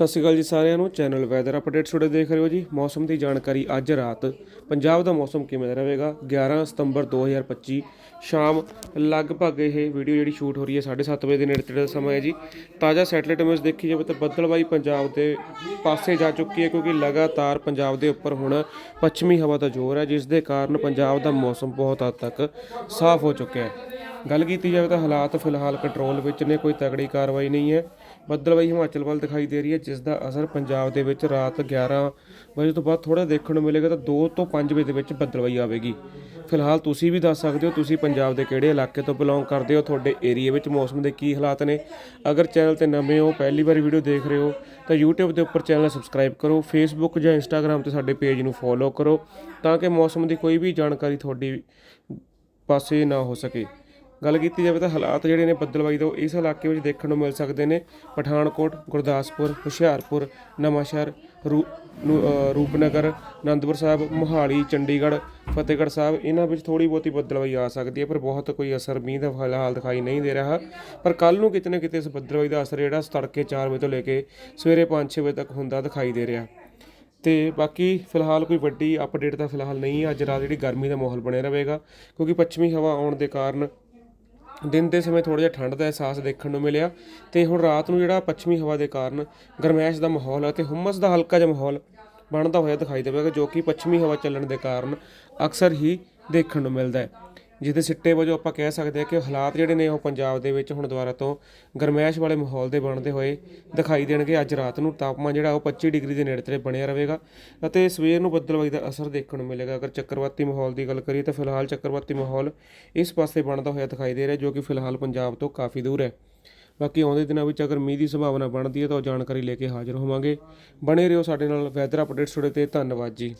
ਸਤਿ ਸ਼੍ਰੀ ਅਕਾਲ ਜੀ ਸਾਰਿਆਂ ਨੂੰ। ਚੈਨਲ ਵੈਦਰ ਅਪਡੇਟਸ ਤੁਹਾਡੇ ਦੇਖ ਰਹੇ ਹੋ ਜੀ। ਮੌਸਮ ਦੀ ਜਾਣਕਾਰੀ ਅੱਜ ਰਾਤ। ਪੰਜਾਬ ਦਾ ਮੌਸਮ ਕਿਵੇਂ ਦਾ ਰਹੇਗਾ? 11 ਸਤੰਬਰ 2025 ਸ਼ਾਮ ਲਗਭਗ ਇਹ ਵੀਡੀਓ ਜਿਹੜੀ ਸ਼ੂਟ ਹੋ ਰਹੀ ਹੈ 7:30 ਵਜੇ ਦੇ ਨੇੜੇ ਤੇੜੇ ਦਾ ਸਮਾਂ ਹੈ ਜੀ। ਤਾਜ਼ਾ ਸੈਟੇਲਾਈਟ ਇਮੇਜ ਦੇਖੀ ਜਾਵੇ ਤਾਂ ਬੱਦਲਬਾਈ ਪੰਜਾਬ ਦੇ ਪਾਸੇ ਜਾ ਚੁੱਕੀ ਹੈ ਕਿਉਂਕਿ ਲਗਾਤਾਰ ਪੰਜਾਬ ਦੇ ਉੱਪਰ ਹੁਣ ਪੱਛਮੀ ਹਵਾ ਦਾ ਜ਼ੋਰ ਹੈ, ਜਿਸ ਦੇ ਕਾਰਨ ਪੰਜਾਬ ਦਾ ਮੌਸਮ ਬਹੁਤ ਹੱਦ ਤੱਕ ਸਾਫ਼ ਹੋ ਚੁੱਕਿਆ ਹੈ। ਗੱਲ ਕੀਤੀ ਜਾਵੇ ਤਾਂ ਹਾਲਾਤ ਫਿਲਹਾਲ ਕੰਟਰੋਲ ਵਿੱਚ ਨੇ, ਕੋਈ ਤਗੜੀ ਕਾਰਵਾਈ ਨਹੀਂ ਹੈ। ਬੱਦਲਬਾਈ ਹਿਮਾਚਲ ਵੱਲ ਦਿਖਾਈ ਦੇ ਰਹੀ ਹੈ, ਜਿਸ ਦਾ ਅਸਰ ਪੰਜਾਬ ਦੇ ਵਿੱਚ ਰਾਤ 11 ਵਜੇ ਤੋਂ ਬਾਅਦ ਥੋੜਾ ਦੇਖਣ ਨੂੰ ਮਿਲੇਗਾ ਤਾਂ 2 ਤੋਂ 5 ਵਜੇ ਦੇ ਵਿੱਚ ਬੱਦਲਬਾਈ ਆਵੇਗੀ। ਫਿਲਹਾਲ ਤੁਸੀਂ ਵੀ ਦੱਸ ਸਕਦੇ ਹੋ, ਤੁਸੀਂ ਪੰਜਾਬ ਦੇ ਕਿਹੜੇ ਇਲਾਕੇ ਤੋਂ ਬਿਲੋਂਗ ਕਰਦੇ ਹੋ, ਤੁਹਾਡੇ ਏਰੀਆ ਵਿੱਚ ਮੌਸਮ ਦੇ ਕੀ ਹਾਲਾਤ ਨੇ। ਅਗਰ ਚੈਨਲ ਤੇ ਨਵੇਂ ਹੋ, ਪਹਿਲੀ ਵਾਰ ਵੀਡੀਓ ਦੇਖ ਰਹੇ ਹੋ, ਤਾਂ YouTube ਦੇ ਉੱਪਰ ਚੈਨਲ ਸਬਸਕ੍ਰਾਈਬ ਕਰੋ, Facebook ਜਾਂ Instagram ਤੇ ਸਾਡੇ ਪੇਜ ਨੂੰ ਫੋਲੋ ਕਰੋ, ਤਾਂ ਕਿ ਮੌਸਮ ਦੀ ਕੋਈ ਵੀ ਜਾਣਕਾਰੀ ਤੁਹਾਡੀ ਪਾਸੇ ਨਾ ਹੋ ਸਕੇ। ਗੱਲ ਕੀਤੀ ਜਾਵੇ ਤਾਂ ਹਾਲਾਤ ਜਿਹੜੇ ਨੇ ਬੱਦਲਬਾਈ ਤੋਂ ਇਸ ਇਲਾਕੇ ਵਿੱਚ ਦੇਖਣ ਨੂੰ ਮਿਲ ਸਕਦੇ ਨੇ। ਪਠਾਨਕੋਟ ਗੁਰਦਾਸਪੁਰ ਹੁਸ਼ਿਆਰਪੁਰ ਨਵਾਂਸ਼ਹਿਰ ਰੂ ਨੂੰ, ਰੂਪਨਗਰ ਅਨੰਦਪੁਰ ਸਾਹਿਬ ਮੋਹਾਲੀ ਚੰਡੀਗੜ੍ਹ ਫਤਿਹਗੜ੍ਹ ਸਾਹਿਬ ਇਹਨਾਂ ਵਿੱਚ ਥੋੜੀ ਬਹੁਤੀ ਬੱਦਲਬਾਈ ਆ ਸਕਦੀ ਹੈ ਪਰ ਬਹੁਤ ਕੋਈ ਅਸਰ ਮੀਂਹ ਦਾ ਫਿਲਹਾਲ ਦਿਖਾਈ ਨਹੀਂ ਦੇ ਰਿਹਾ। ਪਰ ਕੱਲ ਨੂੰ ਕਿਤੇ ਨਾ ਕਿਤੇ ਇਸ ਬੱਦਲਬਾਈ ਦਾ ਅਸਰ ਜਿਹੜਾ ਤੜਕੇ 4 ਵਜੇ ਤੋਂ ਲੈ ਕੇ ਸਵੇਰੇ 5-6 ਵਜੇ ਤੱਕ ਹੁੰਦਾ ਦਿਖਾਈ ਦੇ ਰਿਹਾ। ਤੇ ਬਾਕੀ ਫਿਲਹਾਲ ਕੋਈ ਵੱਡੀ ਅਪਡੇਟ ਤਾਂ ਫਿਲਹਾਲ ਨਹੀਂ ਹੈ। ਅੱਜ ਰਾਤ ਜਿਹੜੀ ਗਰਮੀ ਦਾ ਮਾਹੌਲ ਬਣਿਆ ਰਹੇਗਾ ਕਿਉਂਕਿ ਪੱਛਮੀ ਹਵਾ ਆਉਣ ਦੇ ਕਾਰਨ ਦਿਨ ਦੇ ਸਮੇਂ ਥੋੜਾ ਜਿਹਾ ਠੰਡ ਦਾ ਅਹਿਸਾਸ ਦੇਖਣ ਨੂੰ ਮਿਲਿਆ ਤੇ ਹੁਣ ਰਾਤ ਨੂੰ ਜਿਹੜਾ ਪੱਛਮੀ ਹਵਾ ਦੇ ਕਾਰਨ ਗਰਮੈਸ਼ ਦਾ ਮਾਹੌਲ ਅਤੇ ਹੁਮਸ ਦਾ ਹਲਕਾ ਜਿਹਾ ਮਾਹੌਲ ਬਣਦਾ ਹੋਇਆ ਦਿਖਾਈ ਦੇਵੇਗਾ, ਜੋ ਕਿ ਪੱਛਮੀ ਹਵਾ ਚੱਲਣ ਦੇ ਕਾਰਨ ਅਕਸਰ ਹੀ ਦੇਖਣ ਨੂੰ ਮਿਲਦਾ ਹੈ। ਜਿਹਦੇ ਸਿੱਟੇ ਵਜੋਂ ਆਪਾਂ ਕਹਿ ਸਕਦੇ ਹਾਂ ਕਿ ਹਾਲਾਤ ਜਿਹੜੇ ਨੇ ਉਹ ਪੰਜਾਬ ਦੇ ਵਿੱਚ ਹੁਣ ਦੁਬਾਰਾ ਤੋਂ ਗਰਮੈਸ਼ ਵਾਲੇ ਮਾਹੌਲ ਦੇ ਬਣਦੇ ਹੋਏ ਦਿਖਾਈ ਦੇਣਗੇ। ਅੱਜ ਰਾਤ ਨੂੰ ਤਾਪਮਾਨ ਜਿਹੜਾ ਉਹ 25 ਡਿਗਰੀ ਦੇ ਨੇੜੇ ਤੇੜੇ ਬਣਿਆ ਰਹੇਗਾ ਅਤੇ ਸਵੇਰ ਨੂੰ ਬੱਦਲਬਾਈ ਦਾ ਅਸਰ ਦੇਖਣ ਨੂੰ ਮਿਲੇਗਾ। ਅਗਰ ਚੱਕਰਵਾਤੀ ਮਾਹੌਲ ਦੀ ਗੱਲ ਕਰੀਏ ਤਾਂ ਫਿਲਹਾਲ ਚੱਕਰਵਾਤੀ ਮਾਹੌਲ ਇਸ ਪਾਸੇ ਬਣਦਾ ਹੋਇਆ ਦਿਖਾਈ ਦੇ ਰਿਹਾ ਜੋ ਕਿ ਫਿਲਹਾਲ ਪੰਜਾਬ ਤੋਂ ਕਾਫੀ ਦੂਰ ਹੈ। ਬਾਕੀ ਆਉਂਦੇ ਦਿਨਾਂ ਵਿੱਚ ਅਗਰ ਮੀਂਹ ਦੀ ਸੰਭਾਵਨਾ ਬਣਦੀ ਹੈ ਤਾਂ ਉਹ ਜਾਣਕਾਰੀ ਲੈ ਕੇ ਹਾਜ਼ਰ ਹੋਵਾਂਗੇ। ਬਣੇ ਰਹੋ ਸਾਡੇ ਨਾਲ ਵੈਦਰ ਅਪਡੇਟਸ ਤੁਹਾਡੇ ਤੇ ਧੰਨਵਾਦ ਜੀ।